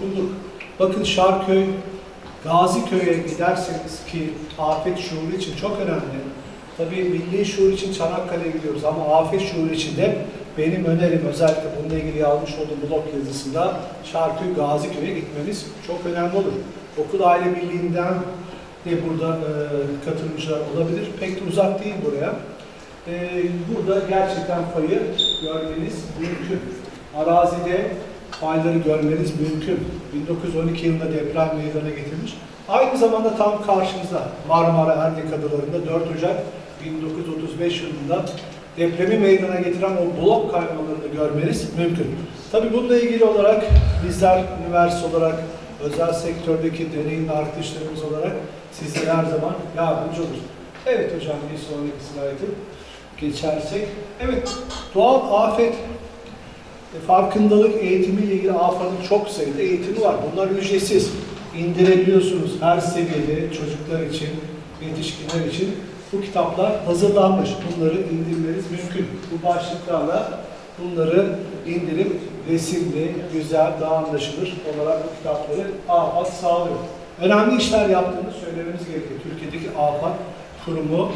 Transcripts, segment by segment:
Bulduk. Bakın Şarköy, Gaziköy'e giderseniz ki afet şuuru için çok önemli. Tabii milli şuur için Çanakkale'ye gidiyoruz ama afet şuuru için de benim önerim özellikle bununla ilgili yazmış olduğum blog yazısında Şarköy, Gaziköy'e gitmeniz çok önemli olur. Okul aile birliğinden de burada e, katılımcılar olabilir. Pek de uzak değil buraya. E, burada gerçekten payı görmeniz mümkün. Arazide fayları görmeniz mümkün. 1912 yılında deprem meydana getirmiş. Aynı zamanda tam karşımızda Marmara Ernek Adaları'nda 4 Ocak 1935 yılında depremi meydana getiren o blok kaymalarını görmeniz mümkün. Tabii bununla ilgili olarak bizler üniversite olarak özel sektördeki deneyimli arkadaşlarımız olarak sizlere her zaman yardımcı oluruz. Evet hocam bir sonraki slaytı geçersek. Evet doğal afet farkındalık eğitimiyle ilgili AFAD'ın çok sayıda eğitimi var. Bunlar ücretsiz. İndirebiliyorsunuz her seviyede çocuklar için, yetişkinler için bu kitaplar hazırlanmış. Bunları indirmeniz mümkün. Bu başlıklarla bunları indirip resimli, güzel, daha anlaşılır olarak bu kitapları AFAD sağlıyor. Önemli işler yaptığını söylememiz gerekiyor. Türkiye'deki AFAD kurumu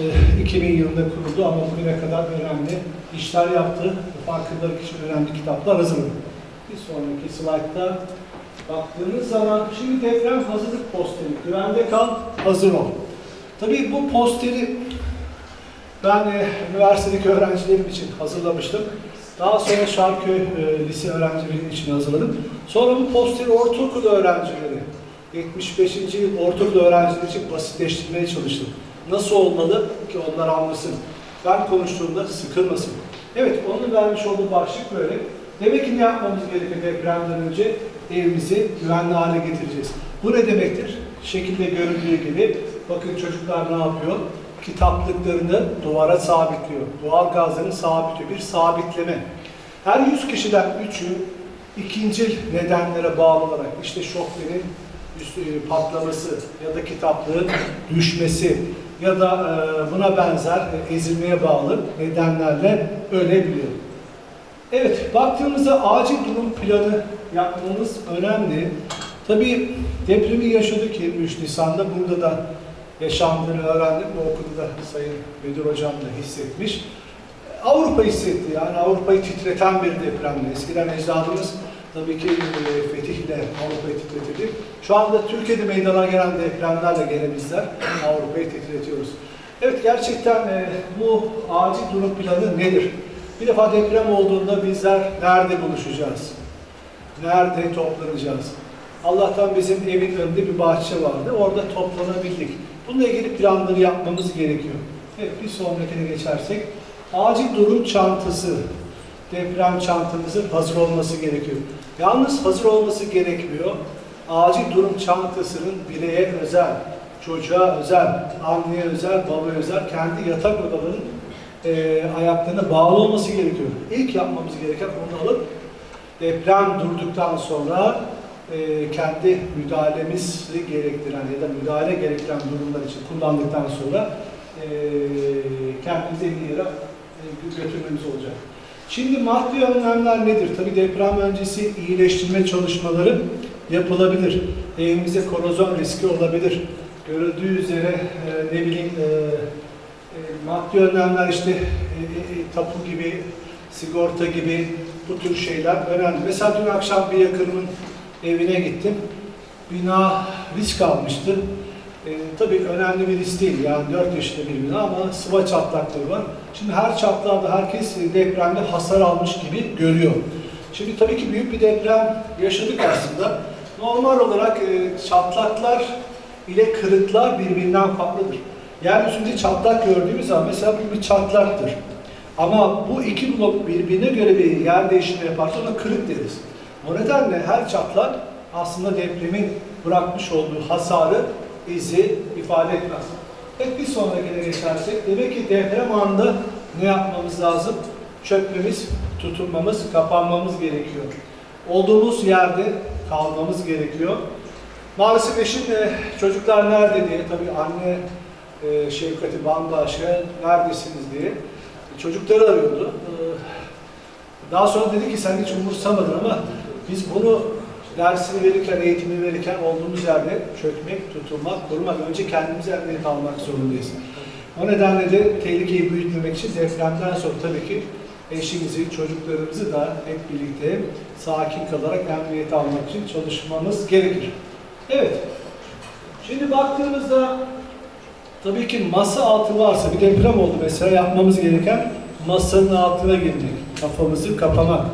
e, 2000 yılında kuruldu ama bugüne kadar önemli işler yaptı. Farkındalık için önemli kitaplar hazırladı. Bir sonraki slaytta baktığınız zaman şimdi deprem hazırlık posteri. Güvende kal, hazır ol. Tabii bu posteri ben e, üniversitedeki öğrencilerim için hazırlamıştım. Daha sonra Şarköy e, lise öğrencileri için hazırladım. Sonra bu posteri ortaokul öğrencileri, 75. yıl ortaokul öğrencileri için basitleştirmeye çalıştım. Nasıl olmalı ki onlar anlasın. Ben konuştuğumda sıkılmasın. Evet, onun vermiş olduğu başlık böyle. Demek ki ne yapmamız gerekiyor depremden önce? Evimizi güvenli hale getireceğiz. Bu ne demektir? Şekilde görüldüğü gibi bakın çocuklar ne yapıyor? Kitaplıklarını duvara sabitliyor. Doğal gazlarını sabitliyor. Bir sabitleme. Her 100 kişiden 3'ü ikinci nedenlere bağlı olarak işte şokların üst- e, patlaması ya da kitaplığın düşmesi ya da e, buna benzer e, ezilmeye bağlı nedenlerle ölebiliyor. Evet, baktığımızda acil durum planı yapmamız önemli. Tabii depremi yaşadık 23 Nisan'da. Burada da yaşandığını öğrendik. Bu okulda da Sayın Müdür Hocam da hissetmiş. Avrupa hissetti yani Avrupa'yı titreten bir depremdi. Eskiden ecdadımız tabii ki e, fetihle Avrupa'yı titretirdi. Şu anda Türkiye'de meydana gelen depremlerle gene bizler Avrupa'yı titretiyoruz. Evet gerçekten e, bu acil durum planı nedir? Bir defa deprem olduğunda bizler nerede buluşacağız? Nerede toplanacağız? Allah'tan bizim evin önünde bir bahçe vardı. Orada toplanabildik. Bununla ilgili planları yapmamız gerekiyor. Evet bir sonrakine geçersek. Acil durum çantası. Deprem çantamızın hazır olması gerekiyor. Yalnız hazır olması gerekmiyor. Acil durum çantasının bireye özel, çocuğa özel, anneye özel, babaya özel, kendi yatak odalarının e, ayaklarına bağlı olması gerekiyor. İlk yapmamız gereken onu alıp deprem durduktan sonra e, kendi müdahalemizi gerektiren ya da müdahale gerektiren durumlar için kullandıktan sonra e, kendimizi en iyi yere e, götürmemiz olacak. Şimdi maddi önlemler nedir? Tabii deprem öncesi iyileştirme çalışmaları yapılabilir. Evimize korozyon riski olabilir. Görüldüğü üzere e, ne bileyim e, e, maddi önlemler işte e, e, e, tapu gibi, sigorta gibi bu tür şeyler önemli. Mesela dün akşam bir yakınımın evine gittim. Bina risk almıştı. E, tabii önemli bir risk değil yani 4 yaşında bir bina ama sıva çatlakları var. Şimdi her çatlakta herkes depremde hasar almış gibi görüyor. Şimdi tabii ki büyük bir deprem yaşadık aslında. Normal olarak e, çatlaklar ile kırıklar birbirinden farklıdır. Yeryüzünde çatlak gördüğümüz zaman mesela bu bir çatlaktır. Ama bu iki blok birbirine göre bir yer değişimi yaparsa ona kırık deriz. O nedenle her çatlak aslında depremin bırakmış olduğu hasarı, izi ifade etmez. Evet bir sonrakine geçersek, demek ki deprem anında ne yapmamız lazım? Çökmemiz, tutunmamız, kapanmamız gerekiyor. Olduğumuz yerde kalmamız gerekiyor. Maalesef eşim e, çocuklar nerede diye, tabii anne e, şefkati bambaşka, neredesiniz diye çocukları arıyordu. E, daha sonra dedi ki sen hiç umursamadın ama biz bunu dersini verirken, eğitimi verirken olduğumuz yerde çökmek, tutulmak, korumak. Önce kendimize emniyet almak zorundayız. O nedenle de tehlikeyi büyütmemek için depremden sonra tabii ki eşimizi, çocuklarımızı da hep birlikte sakin kalarak emniyet almak için çalışmamız gerekir. Evet, şimdi baktığımızda tabii ki masa altı varsa bir deprem oldu mesela yapmamız gereken masanın altına girmek, kafamızı kapamak.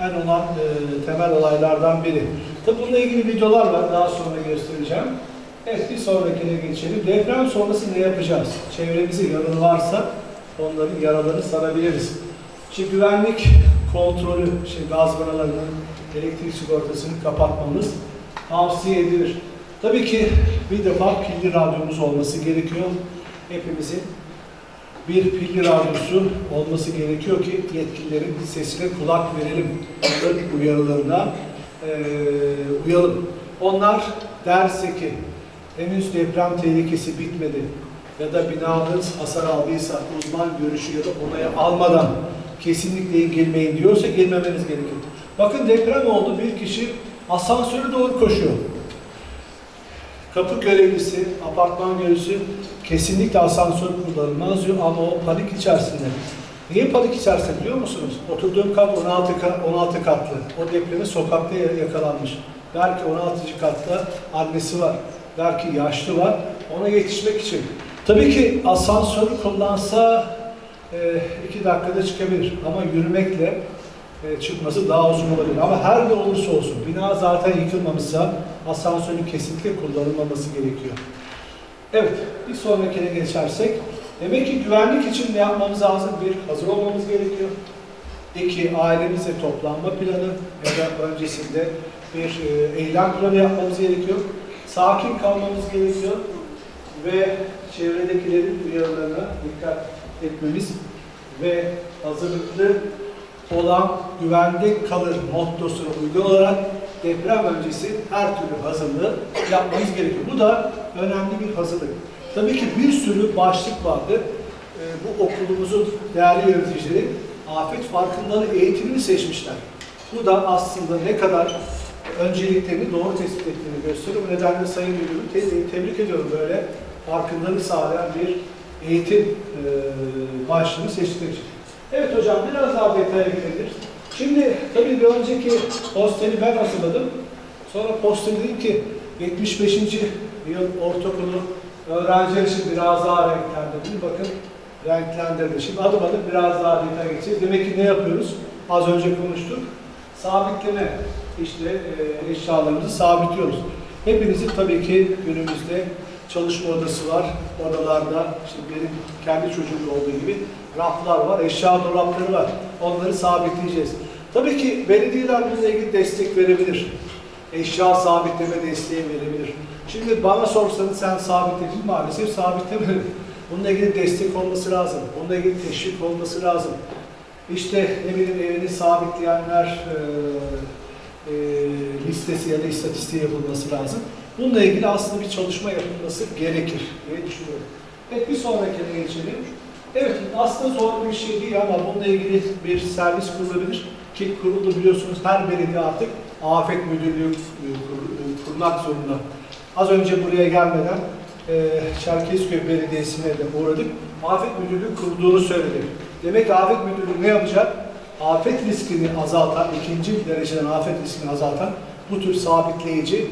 En olan e, temel olaylardan biri. Tabii bununla ilgili videolar var, daha sonra göstereceğim. Evet, bir sonrakine geçelim. Deprem sonrası ne yapacağız? Çevremizi yaralı varsa onların yaralarını sarabiliriz. Şimdi güvenlik kontrolü, şimdi gaz vanalarının elektrik sigortasını kapatmamız tavsiye edilir. Tabii ki bir defa pilli radyomuz olması gerekiyor. Hepimizin bir pilli radyosu olması gerekiyor ki yetkililerin sesine kulak verelim. Onların uyarılarına eee, uyalım. Onlar derse ki henüz deprem tehlikesi bitmedi ya da binanız hasar aldıysa uzman görüşü ya da onayı almadan kesinlikle girmeyin diyorsa girmemeniz gerekir. Bakın deprem oldu bir kişi asansöre doğru koşuyor. Kapı görevlisi, apartman görevlisi kesinlikle asansör kullanılmaz diyor ama o panik içerisinde. Niye panik içerisinde biliyor musunuz? Oturduğum kat 16, ka- 16 katlı. O depremi sokakta ya- yakalanmış. Belki 16. katta annesi var. Belki yaşlı var. Ona yetişmek için. Tabii ki asansörü kullansa e, iki dakikada çıkabilir ama yürümekle çıkması daha uzun olabilir. Ama her ne olursa olsun bina zaten yıkılmamışsa asansörün kesinlikle kullanılmaması gerekiyor. Evet, bir sonrakine geçersek. Demek ki güvenlik için ne yapmamız lazım? Bir, hazır olmamız gerekiyor. İki, ailemizle toplanma planı ya da öncesinde bir e, eylem planı yapmamız gerekiyor. Sakin kalmamız gerekiyor ve çevredekilerin uyarılarına dikkat etmemiz ve hazırlıklı olan güvende kalır mottosuna uygun olarak deprem öncesi her türlü hazırlığı yapmamız gerekiyor. Bu da önemli bir hazırlık. Tabii ki bir sürü başlık vardı. Ee, bu okulumuzun değerli yöneticileri afet farkındalığı eğitimini seçmişler. Bu da aslında ne kadar önceliklerini doğru tespit ettiğini gösteriyor. Bu nedenle Sayın Müdürüm te- tebrik ediyorum böyle farkındalığı sağlayan bir eğitim e, başlığını seçtikleri için. Evet hocam biraz daha detaya girebilir. Şimdi tabii bir önceki posteri ben hazırladım. Sonra posteri dedim ki 75. yıl ortaokulu öğrenciler için biraz daha renklendirdim. Bakın renklendirdim. Şimdi adım adım biraz daha detaya geçeceğiz. Demek ki ne yapıyoruz? Az önce konuştuk. Sabitleme işte e, eşyalarımızı sabitliyoruz. Hepinizin tabii ki günümüzde çalışma odası var. Odalarda işte benim kendi çocuğumda olduğu gibi raflar var, eşya dolapları var. Onları sabitleyeceğiz. Tabii ki belediyeler bununla ilgili destek verebilir. Eşya sabitleme desteği verebilir. Şimdi bana sorsanız sen sabitledin maalesef sabitlemedim. Bununla ilgili destek olması lazım. Bununla ilgili teşvik olması lazım. İşte ne bileyim evini sabitleyenler e, e, listesi ya da istatistiği yapılması lazım. Bununla ilgili aslında bir çalışma yapılması gerekir diye düşünüyorum. Evet bir sonrakine geçelim. Evet aslında zor bir şey değil ama bununla ilgili bir servis kurulabilir ki kuruldu biliyorsunuz her belediye artık afet müdürlüğü e, e, kurmak zorunda. Az önce buraya gelmeden e, Çerkezköy Belediyesi'ne de uğradık. Afet müdürlüğü kurulduğunu söyledi. Demek ki afet müdürlüğü ne yapacak? Afet riskini azaltan, ikinci dereceden afet riskini azaltan bu tür sabitleyici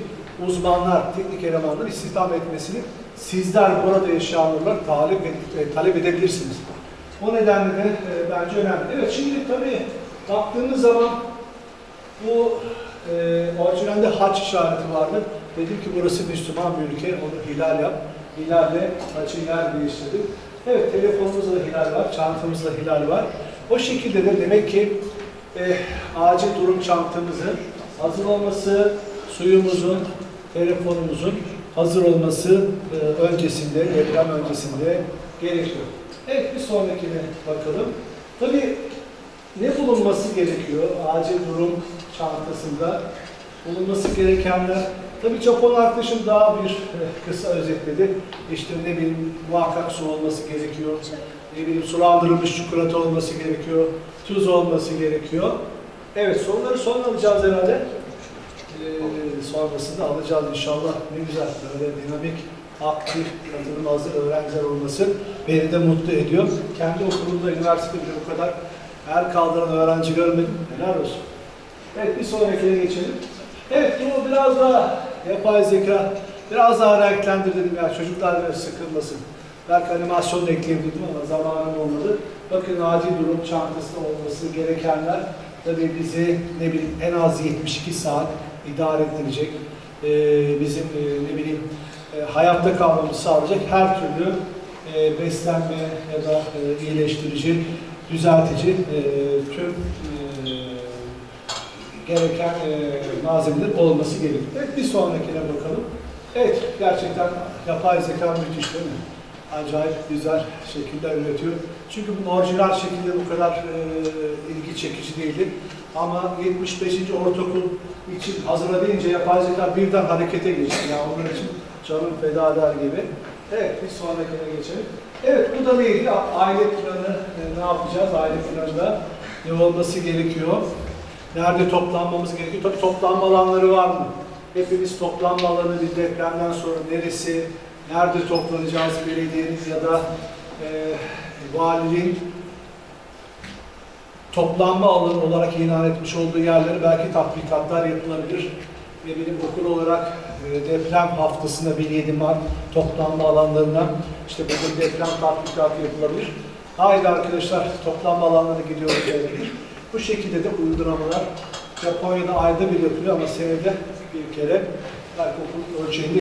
uzmanlar, teknik elemanlar istihdam etmesini sizler burada yaşayanlar talep, e, talep edebilirsiniz. O nedenle de e, bence önemli. Evet şimdi tabii baktığınız zaman bu e, orijinalde haç işareti vardı. Dedim ki burası Müslüman bir ülke, onu hilal yap. Hilalle haçı yer değiştirdik. Evet telefonumuzda da hilal var, çantamızda hilal var. O şekilde de demek ki e, acil durum çantamızın hazır olması, suyumuzun, telefonumuzun hazır olması e, öncesinde, deprem öncesinde gerekiyor. Evet bir sonrakine bakalım. Tabii ne bulunması gerekiyor acil durum çantasında? Bulunması gerekenler, tabii Japon arkadaşım daha bir e, kısa özetledi. İşte ne bileyim muhakkak su olması gerekiyor, ne bileyim sulandırılmış çikolata olması gerekiyor, tuz olması gerekiyor. Evet soruları sonra alacağız herhalde. Ee, sonrasında alacağız inşallah. Ne güzel böyle dinamik, aktif, katılım hazır öğrenciler olması beni de mutlu ediyor. Kendi okulumda, üniversitede bile bu kadar el kaldıran öğrenci görmedim. Helal olsun. Evet bir sonrakine geçelim. Evet bunu biraz daha yapay zeka, biraz daha renklendir dedim ya çocuklar biraz sıkılmasın. Belki animasyon da ekleyebilirdim ama zamanım olmadı. Bakın acil durum çantasında olması gerekenler tabii bizi ne bileyim en az 72 saat idare ettirecek. Ee, bizim e, ne bileyim e, hayatta kalmamızı sağlayacak her türlü e, beslenme ya da e, iyileştirici, düzeltici e, tüm e, gereken e, malzemeler olması gerekiyor. Evet bir sonrakine bakalım. Evet gerçekten yapay zeka müthiş değil mi? Acayip güzel şekiller üretiyor. Çünkü bu orijinal şekilde bu kadar e, ilgi çekici değildi. Ama 75. ortaokul için hazırla deyince yapay zeka birden harekete geçti. Yani onlar için canım feda eder gibi. Evet bir sonrakine geçelim. Evet bu da neydi? Aile planı e, ne yapacağız? Aile planında ne olması gerekiyor? Nerede toplanmamız gerekiyor? Tabii toplanma alanları var mı? Hepimiz toplanma alanı bir depremden sonra neresi, nerede toplanacağız belediyenin ya da e, valiliğin toplanma alanı olarak ilan etmiş olduğu yerlere belki tatbikatlar yapılabilir. Ne bileyim okul olarak e, deprem haftasında bir 7 Mart toplanma alanlarına işte bugün deprem tatbikatı yapılabilir. Haydi arkadaşlar toplanma alanlarına gidiyoruz denebilir. Bu şekilde de uygulamalar Japonya'da ayda bir yapılıyor ama senede bir kere belki okul ölçeğinde